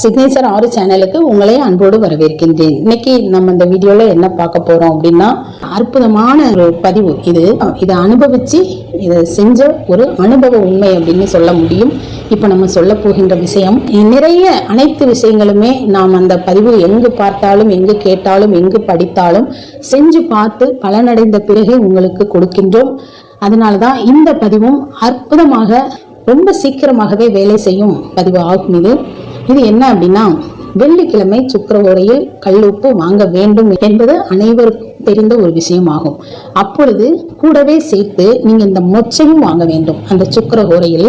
Signature ஆறு சேனலுக்கு உங்களை அன்போடு வரவேற்கின்றேன். இன்னைக்கு நம்ம இந்த வீடியோல என்ன பார்க்க போறோம் அப்படின்னா அற்புதமான ஒரு பதிவு இது. இதை அனுபவிச்சு இதை செஞ்ச ஒரு அனுபவ உண்மை அப்படின்னு சொல்ல முடியும். இப்போ நம்ம சொல்ல போகின்ற விஷயம் நிறைய அனைத்து விஷயங்களுமே நாம் அந்த பதிவு எங்கு பார்த்தாலும் எங்கு கேட்டாலும் எங்கு படித்தாலும் செஞ்சு பார்த்து பலனடைந்த பிறகு உங்களுக்கு கொடுக்கின்றோம். அதனால தான் இந்த பதிவும் அற்புதமாக ரொம்ப சீக்கிரமாகவே வேலை செய்யும் பதிவு ஆகும் இது. இது என்ன அப்படின்னா வெள்ளிக்கிழமை சுக்கர ஓரையில் கல்லுப்பு வாங்க வேண்டும் என்பது அனைவருக்கும் தெரிந்த ஒரு விஷயமாகும். அப்பொழுது கூடவே சேர்த்து நீங்க இந்த மொச்சையும் வாங்க வேண்டும். அந்த சுக்கர ஓரையில்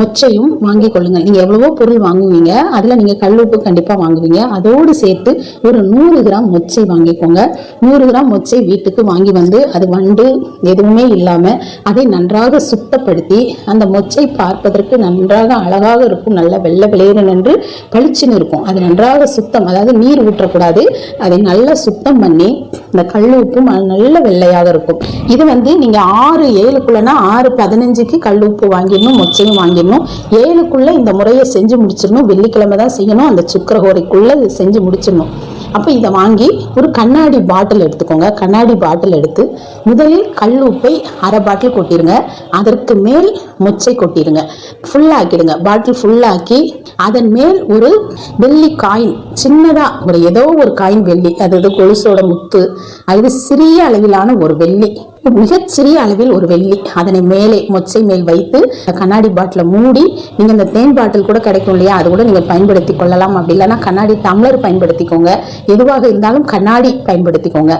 மொச்சையும் வாங்கி கொள்ளுங்கள். நீங்க எவ்வளவோ பொருள் வாங்குவீங்க அதுல நீங்க கல்லுப்பு கண்டிப்பா வாங்குவீங்க. அதோடு சேர்த்து ஒரு நூறு கிராம் மொச்சை வாங்கிக்கோங்க. நூறு கிராம் மொச்சை வீட்டுக்கு வாங்கி வந்து அது வண்டு எதுவுமே இல்லாம அதை நன்றாக சுத்தப்படுத்தி அந்த மொச்சை பார்ப்பதற்கு நன்றாக அழகாக இருக்கும். நல்ல வெள்ளை வெளியேறு என்று பளிச்சுன்னு இருக்கும். அது நன்றாக சுத்தம் அதாவது நீர் ஊற்றக்கூடாது. அதை நல்லா சுத்தம் பண்ணி இந்த கல் உப்பும் நல்ல வெள்ளையாக இருக்கும். இது வந்து நீங்க ஆறு ஏழுக்குள்ளனா ஆறு பதினஞ்சுக்கு கல் உப்பு வாங்கிடணும் மொச்சையும் வாங்கிடணும். ஏழுக்குள்ள இந்த முறையை செஞ்சு முடிச்சிடணும். வெள்ளிக்கிழமை தான் செய்யணும். அந்த சுக்கரகோரைக்குள்ளே செஞ்சு முடிச்சிடணும். அப்போ இதை வாங்கி ஒரு கண்ணாடி பாட்டில் எடுத்துக்கோங்க. கண்ணாடி பாட்டில் எடுத்து முதலில் கல் உப்பை அரை பாட்டில் கொட்டிடுங்க அதற்கு மேல் மொச்சை கொட்டிடுங்க ஃபுல்லாக்கிடுங்க பாட்டில் ஃபுல்லாக்கி அதன் மேல் ஒரு வெள்ளி காயின் சின்னதாக ஒரு ஏதோ ஒரு காயின் வெள்ளி அதாவது கொலுசோட முத்து அது சிறிய அளவிலான ஒரு வெள்ளி மிகச் சிறிய அளவில் ஒரு வெள்ளி. அதனை மேலே மொச்சை மேல் வைத்து கண்ணாடி பாட்டில மூடி நீங்க இந்த தேன் பாட்டில் கூட கிடைக்கும் இல்லையா? அது கூட நீங்கள் பயன்படுத்தி கொள்ளலாம் அப்படி இல்லைன்னா கண்ணாடி டம்ளர் பயன்படுத்திக்கோங்க. எதுவாக இருந்தாலும் கண்ணாடி பயன்படுத்திக்கோங்க.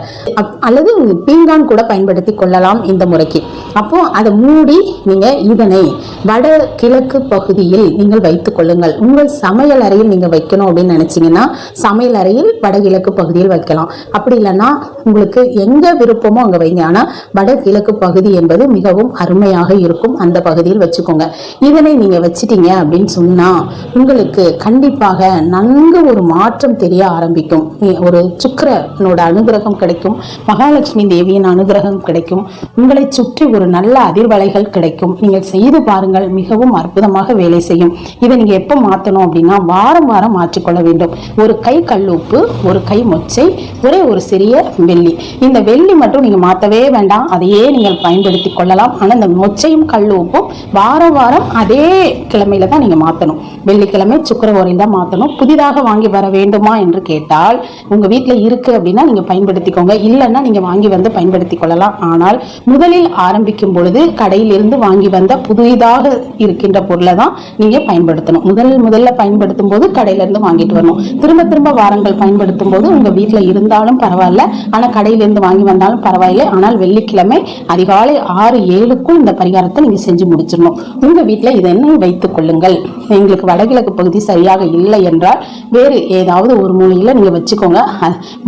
அல்லது பீங்கான் கூட பயன்படுத்தி கொள்ளலாம் இந்த முறைக்கு. அப்போ அதை மூடி நீங்க இதனை வட கிழக்கு பகுதியில் நீங்கள் வைத்துக் கொள்ளுங்கள். உங்கள் சமையல் அறையில் நீங்க வைக்கணும் அப்படின்னு நினைச்சீங்கன்னா சமையல் அறையில் வடகிழக்கு பகுதியில் வைக்கலாம். அப்படி இல்லைன்னா உங்களுக்கு எங்க விருப்பமோ அங்க வைங்க. ஆனா வடகிழக்கு பகுதி என்பது மிகவும் அருமையாக இருக்கும் அந்த பகுதியில் வச்சுக்கோங்க. இதனை நீங்க வச்சிட்டீங்க அப்படின்னு சொன்னா உங்களுக்கு கண்டிப்பாக நன்கு ஒரு மாற்றம் தெரிய ஆரம்பிக்கும். ஒரு சுக்கரனோட அனுகிரகம் கிடைக்கும். மகாலட்சுமி தேவியின் அனுகிரகம் கிடைக்கும். உங்களை சுற்றி ஒரு நல்ல அதிர்வலைகள் கிடைக்கும். நீங்கள் செய்து பாருங்கள் மிகவும் அற்புதமாக வேலை செய்யும். இதை நீங்க எப்போ மாத்தணும் அப்படின்னா வாரம் வாரம் மாற்றிக்கொள்ள வேண்டும். ஒரு கை கல்லுப்பு ஒரு கை மொச்சை ஒரே ஒரு சிறிய வெள்ளி. இந்த வெள்ளி மட்டும் நீங்க மாத்தவே வேண்டாம். அதையே நீங்கள் பயன்படுத்தி கொள்ளலாம். ஆனால் இந்த மொச்சையும் கல் உப்பும் வாரம் வாரம் அதே கிழமையில தான் நீங்க மாத்தணும். வெள்ளிக்கிழமை சுக்கரவாரம் தான் மாத்தணும். புதிதாக வாங்கி வர வேண்டுமா என்று கேட்டால் உங்க வீட்டில் இருக்கு அப்படின்னா நீங்க பயன்படுத்திக்கோங்க. இல்லைன்னா நீங்க வாங்கி வந்து பயன்படுத்தி கொள்ளலாம். ஆனால் முதலில் ஆரம்பிக்கும் பொழுது கடையிலிருந்து வாங்கி வந்த புதிதாக இருக்கின்ற பொருளை தான் நீங்க பயன்படுத்தணும். முதல் முதல்ல பயன்படுத்தும் போது கடையில இருந்து வாங்கிட்டு வரணும். திரும்ப திரும்ப வாரங்கள் பயன்படுத்தும் போது உங்க வீட்டில் இருந்தாலும் பரவாயில்ல. ஆனா கடையிலேருந்து வாங்கி வந்தாலும் பரவாயில்லை. ஆனால் வெள்ளிக்கிழமை அதிகாலை ஆறு ஏழுக்குள் இந்த பரிகாரத்தை நீங்க செஞ்சு முடிச்சிடணும். உங்க வீட்டில் இதனை வைத்துக் கொள்ளுங்கள்? எங்களுக்கு வடகிழக்கு பகுதி சரியாக இல்லை என்றால் வேறு ஏதாவது ஒரு மூலையில நீங்க வச்சுக்கோங்க.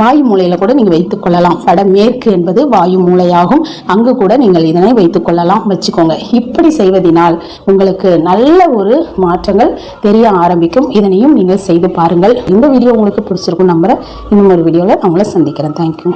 வாயு மூலையில கூட நீங்க வைத்துக் கொள்ளலாம். வடமேற்கு என்பது வாயு மூலையாகும். அங்கு கூட நீங்கள் இதனை வைத்துக் கொள்ளலாம். வச்சுக்கோங்க. இப்படி செய்வதனால் உங்களுக்கு நல்ல ஒரு மாற்றங்கள் தெரிய ஆரம்பிக்கும். இதனையும் நீங்கள் செய்து பாருங்கள். இந்த வீடியோ உங்களுக்கு பிடிச்சிருக்கும் நம்புறேன். இன்னும் ஒரு வீடியோவில் நான் உங்களை சந்திக்கிறேன் தேங்க்யூ